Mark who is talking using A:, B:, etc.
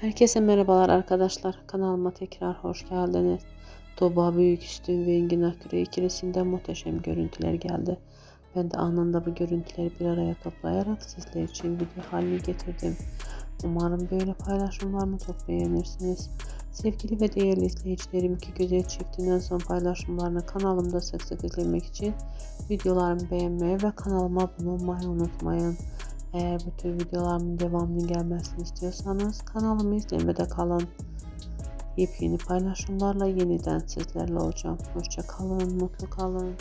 A: Herkese merhabalar arkadaşlar. Kanalıma tekrar hoş geldiniz. Tuğba Büyüküstün ve Engin Aküre ikilisinden muhteşem görüntüler geldi. Ben de anında bu görüntüleri bir araya toplayarak sizler için video haline getirdim. Umarım böyle paylaşımlarımı çok beğenirsiniz. Sevgili ve değerli izleyicilerim iki güzel çiftin en son paylaşımlarını kanalımda sık sık izlemek için videolarımı beğenmeyi ve kanalıma abone olmayı unutmayın. Eğer bu tür videolarımın devamını gelmesini istiyorsanız kanalımı izlemede kalın. Yepyeni paylaşımlarla yeniden sizlerle olacağım. Hoşça kalın, mutlu kalın.